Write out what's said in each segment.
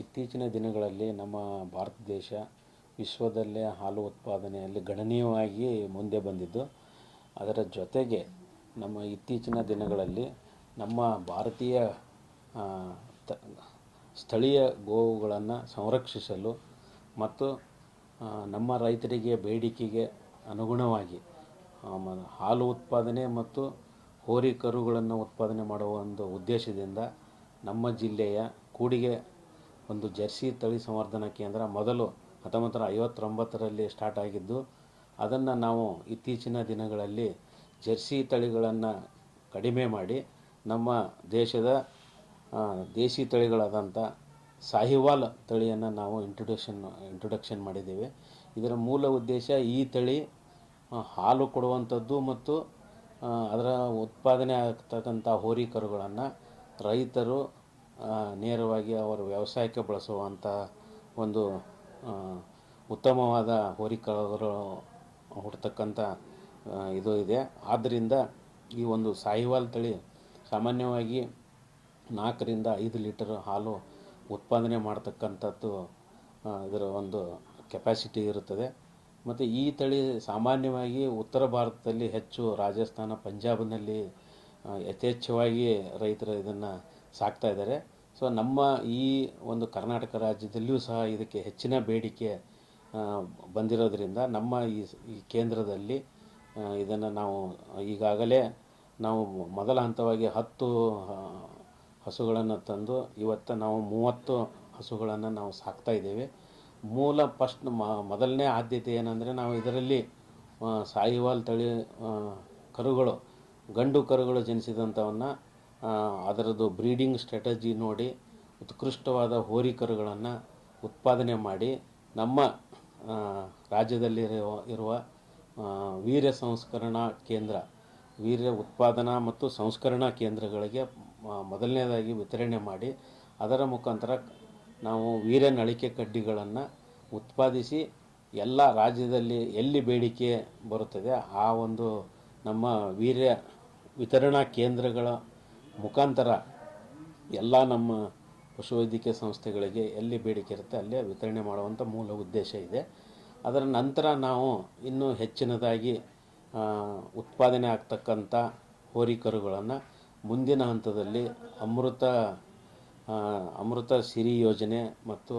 ಇತ್ತೀಚಿನ ದಿನಗಳಲ್ಲಿ ನಮ್ಮ ಭಾರತ ದೇಶ ವಿಶ್ವದಲ್ಲೇ ಹಾಲು ಉತ್ಪಾದನೆಯಲ್ಲಿ ಗಣನೀಯವಾಗಿ ಮುಂದೆ ಬಂದಿದ್ದು. ಅದರ ಜೊತೆಗೆ ನಮ್ಮ ಇತ್ತೀಚಿನ ದಿನಗಳಲ್ಲಿ ನಮ್ಮ ಭಾರತೀಯ ಸ್ಥಳೀಯ ಗೋವುಗಳನ್ನು ಸಂರಕ್ಷಿಸಲು ಮತ್ತು ನಮ್ಮ ರೈತರಿಗೆ ಬೇಡಿಕೆಗೆ ಅನುಗುಣವಾಗಿ ಹಾಲು ಉತ್ಪಾದನೆ ಮತ್ತು ಹೋರಿ ಕರುಗಳನ್ನು ಉತ್ಪಾದನೆ ಮಾಡುವ ಒಂದು ಉದ್ದೇಶದಿಂದ ನಮ್ಮ ಜಿಲ್ಲೆಯ ಕೂಡಿಗೆ ಒಂದು ಜರ್ಸಿ ತಳಿ ಸಂವರ್ಧನಾ ಕೇಂದ್ರ ಮೊದಲು ಹತ್ತೊಂಬತ್ತರ ಐವತ್ತೊಂಬತ್ತರಲ್ಲಿ ಸ್ಟಾರ್ಟ್ ಆಗಿದ್ದು, ಅದನ್ನು ನಾವು ಇತ್ತೀಚಿನ ದಿನಗಳಲ್ಲಿ ಜರ್ಸಿ ತಳಿಗಳನ್ನು ಕಡಿಮೆ ಮಾಡಿ ನಮ್ಮ ದೇಶದ ದೇಶಿ ತಳಿಗಳಾದಂಥ ಸಾಹಿವಾಲ್ ತಳಿಯನ್ನು ನಾವು ಇಂಟ್ರೊಡಕ್ಷನ್ ಇಂಟ್ರೊಡಕ್ಷನ್ ಮಾಡಿದ್ದೇವೆ. ಇದರ ಮೂಲ ಉದ್ದೇಶ ಈ ತಳಿ ಹಾಲು ಕೊಡುವಂಥದ್ದು ಮತ್ತು ಅದರ ಉತ್ಪಾದನೆ ಆಗ್ತಕ್ಕಂಥ ಹೋರಿ ಕರುಗಳನ್ನು ರೈತರು ನೇರವಾಗಿ ಅವರು ವ್ಯವಸಾಯಕ್ಕೆ ಬಳಸುವಂಥ ಒಂದು ಉತ್ತಮವಾದ ಹೋರಿ ಹುಟ್ಟತಕ್ಕಂಥ ಇದು ಇದೆ. ಆದ್ದರಿಂದ ಈ ಒಂದು ಸಾಹಿವಾಲ್ ತಳಿ ಸಾಮಾನ್ಯವಾಗಿ ನಾಲ್ಕರಿಂದ ಐದು ಲೀಟರ್ ಹಾಲು ಉತ್ಪಾದನೆ ಮಾಡ್ತಕ್ಕಂಥದ್ದು ಇದರ ಒಂದು ಕೆಪಾಸಿಟಿ ಇರುತ್ತದೆ. ಮತ್ತು ಈ ತಳಿ ಸಾಮಾನ್ಯವಾಗಿ ಉತ್ತರ ಭಾರತದಲ್ಲಿ ಹೆಚ್ಚು ರಾಜಸ್ಥಾನ, ಪಂಜಾಬ್ನಲ್ಲಿ ಯಥೇಚ್ಛವಾಗಿ ರೈತರು ಇದನ್ನು ಸಾಕ್ತಾ ಇದ್ದಾರೆ. ಸೊ ನಮ್ಮ ಈ ಒಂದು ಕರ್ನಾಟಕ ರಾಜ್ಯದಲ್ಲಿಯೂ ಸಹ ಇದಕ್ಕೆ ಹೆಚ್ಚಿನ ಬೇಡಿಕೆ ಬಂದಿರೋದರಿಂದ ನಮ್ಮ ಈ ಈ ಕೇಂದ್ರದಲ್ಲಿ ಇದನ್ನು ನಾವು ಈಗಾಗಲೇ ನಾವು ಮೊದಲ ಹಂತವಾಗಿ ಹತ್ತು ಹಸುಗಳನ್ನು ತಂದು ಇವತ್ತು ನಾವು ಮೂವತ್ತು ಹಸುಗಳನ್ನು ನಾವು ಸಾಕ್ತಾ ಇದ್ದೇವೆ. ಮೂಲ ಫಸ್ಟ್ ಮೊದಲನೇ ಆದ್ಯತೆ ಏನಂದರೆ ನಾವು ಇದರಲ್ಲಿ ಸಾಯಿವಾಲ್ ಸಾಹಿವಾಲ್ ತಳಿ ಕರುಗಳು, ಗಂಡು ಕರುಗಳು ಜನಿಸಿದಂಥವನ್ನು ಅದರದ್ದು ಬ್ರೀಡಿಂಗ್ ಸ್ಟ್ರಾಟಜಿ ನೋಡಿ, ಉತ್ಕೃಷ್ಟವಾದ ಹೋರಿ ಕರುಗಳನ್ನು ಉತ್ಪಾದನೆ ಮಾಡಿ, ನಮ್ಮ ರಾಜ್ಯದಲ್ಲಿರುವ ಇರುವ ವೀರ್ಯ ಸಂಸ್ಕರಣಾ ಕೇಂದ್ರ, ವೀರ್ಯ ಉತ್ಪಾದನಾ ಮತ್ತು ಸಂಸ್ಕರಣಾ ಕೇಂದ್ರಗಳಿಗೆ ಮೊದಲನೇದಾಗಿ ವಿತರಣೆ ಮಾಡಿ, ಅದರ ಮುಖಾಂತರ ನಾವು ವೀರ್ಯ ನಳಿಕೆ ಕಡ್ಡಿಗಳನ್ನು ಉತ್ಪಾದಿಸಿ, ಎಲ್ಲ ರಾಜ್ಯದಲ್ಲಿ ಎಲ್ಲಿ ಬೇಡಿಕೆ ಬರುತ್ತದೆ, ಆ ಒಂದು ನಮ್ಮ ವೀರ್ಯ ವಿತರಣಾ ಕೇಂದ್ರಗಳ ಮುಖಾಂತರ ಎಲ್ಲ ನಮ್ಮ ಪಶುವೈದ್ಯಕೀಯ ಸಂಸ್ಥೆಗಳಿಗೆ ಎಲ್ಲಿ ಬೇಡಿಕೆ ಇರುತ್ತೆ ಅಲ್ಲೇ ವಿತರಣೆ ಮಾಡುವಂಥ ಮೂಲ ಉದ್ದೇಶ ಇದೆ. ಅದರ ನಂತರ ನಾವು ಇನ್ನೂ ಹೆಚ್ಚಿನದಾಗಿ ಉತ್ಪಾದನೆ ಆಗ್ತಕ್ಕಂಥ ಹೋರಿಕರುಗಳನ್ನು ಮುಂದಿನ ಹಂತದಲ್ಲಿ ಅಮೃತ ಅಮೃತ ಸಿರಿ ಯೋಜನೆ ಮತ್ತು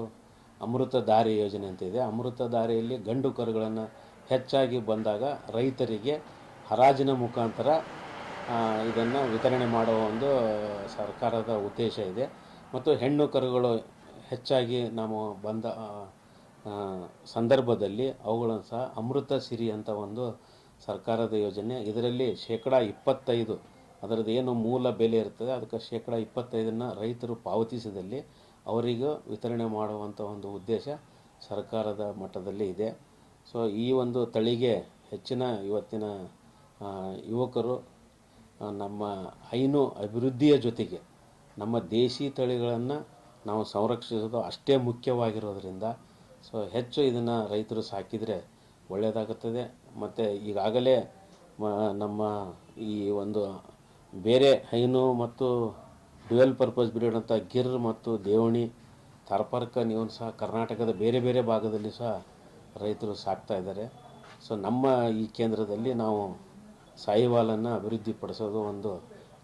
ಅಮೃತ ದಾರಿ ಯೋಜನೆ ಅಂತ ಇದೆ. ಅಮೃತ ದಾರಿಯಲ್ಲಿ ಗಂಡು ಕರುಗಳನ್ನು ಹೆಚ್ಚಾಗಿ ಬಂದಾಗ ರೈತರಿಗೆ ಹರಾಜಿನ ಮುಖಾಂತರ ಇದನ್ನು ವಿತರಣೆ ಮಾಡುವ ಒಂದು ಸರ್ಕಾರದ ಉದ್ದೇಶ ಇದೆ. ಮತ್ತು ಹೆಣ್ಣು ಕರುಗಳು ಹೆಚ್ಚಾಗಿ ನಾವು ಬಂದ ಸಂದರ್ಭದಲ್ಲಿ ಅವುಗಳನ್ನು ಸಹ ಅಮೃತ ಸಿರಿ ಅಂತ ಒಂದು ಸರ್ಕಾರದ ಯೋಜನೆ. ಇದರಲ್ಲಿ ಶೇಕಡ ಇಪ್ಪತ್ತೈದು, ಅದರದ್ದು ಏನು ಮೂಲ ಬೆಲೆ ಇರ್ತದೆ, ಅದಕ್ಕೆ ಶೇಕಡ ಇಪ್ಪತ್ತೈದನ್ನು ರೈತರು ಪಾವತಿಸಿದಲ್ಲಿ ಅವರಿಗೂ ವಿತರಣೆ ಮಾಡುವಂಥ ಒಂದು ಉದ್ದೇಶ ಸರ್ಕಾರದ ಮಟ್ಟದಲ್ಲಿ ಇದೆ. ಸೊ, ಈ ಒಂದು ತಳಿಗೆ ಹೆಚ್ಚಿನ ಇವತ್ತಿನ ಯುವಕರು ನಮ್ಮ ಹೈನು ಅಭಿವೃದ್ಧಿಯ ಜೊತೆಗೆ ನಮ್ಮ ದೇಶಿ ತಳಿಗಳನ್ನು ನಾವು ಸಂರಕ್ಷಿಸೋದು ಅಷ್ಟೇ ಮುಖ್ಯವಾಗಿರೋದ್ರಿಂದ ಸೊ ಹೆಚ್ಚು ಇದನ್ನು ರೈತರು ಸಾಕಿದರೆ ಒಳ್ಳೆಯದಾಗುತ್ತದೆ ಮತ್ತು ಈಗಾಗಲೇ ನಮ್ಮ ಈ ಒಂದು ಬೇರೆ ಹೈನು ಮತ್ತು ಡ್ಯುವೆಲ್ ಪರ್ಪಸ್ ಬ್ರೀಡ್ ಗಿರ್ ಮತ್ತು ದೇವಣಿ, ತರಪರ್ಕ ನೀವು ಸಹ ಕರ್ನಾಟಕದ ಬೇರೆ ಬೇರೆ ಭಾಗದಲ್ಲಿ ಸಹ ರೈತರು ಸಾಕ್ತಾ ಇದ್ದಾರೆ. ಸೊ ನಮ್ಮ ಈ ಕೇಂದ್ರದಲ್ಲಿ ನಾವು ಸಾಹಿವಾಲನ್ನು ಅಭಿವೃದ್ಧಿಪಡಿಸೋದು ಒಂದು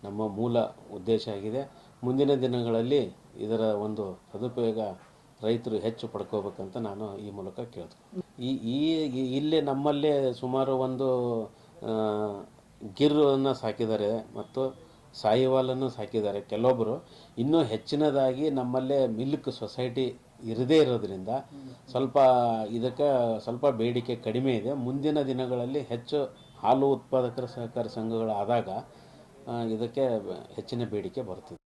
ನಮ್ಮ ಮೂಲ ಉದ್ದೇಶ ಆಗಿದೆ. ಮುಂದಿನ ದಿನಗಳಲ್ಲಿ ಇದರ ಒಂದು ಸದುಪಯೋಗ ರೈತರು ಹೆಚ್ಚು ಪಡ್ಕೋಬೇಕಂತ ನಾನು ಈ ಮೂಲಕ ಕೇಳ್ತೀನಿ. ಈ ಈ ಇಲ್ಲೇ ನಮ್ಮಲ್ಲೇ ಸುಮಾರು ಒಂದು ಗಿರ್ರನ್ನು ಸಾಕಿದ್ದಾರೆ ಮತ್ತು ಸಾಹಿವಾಲನ್ನು ಸಾಕಿದ್ದಾರೆ ಕೆಲವೊಬ್ಬರು ಇನ್ನೂ ಹೆಚ್ಚಿನದಾಗಿ ನಮ್ಮಲ್ಲೇ ಮಿಲ್ಕ್ ಸೊಸೈಟಿ ಇರದೇ ಇರೋದ್ರಿಂದ ಸ್ವಲ್ಪ ಇದಕ್ಕೆ ಸ್ವಲ್ಪ ಬೇಡಿಕೆ ಕಡಿಮೆ ಇದೆ. ಮುಂದಿನ ದಿನಗಳಲ್ಲಿ ಹೆಚ್ಚು ಹಾಲು ಉತ್ಪಾದಕರ ಸಹಕಾರ ಸಂಘಗಳಾದಾಗ ಆದಾಗ ಇದಕ್ಕೆ ಹೆಚ್ಚಿನ ಬೇಡಿಕೆ ಬರ್ತದೆ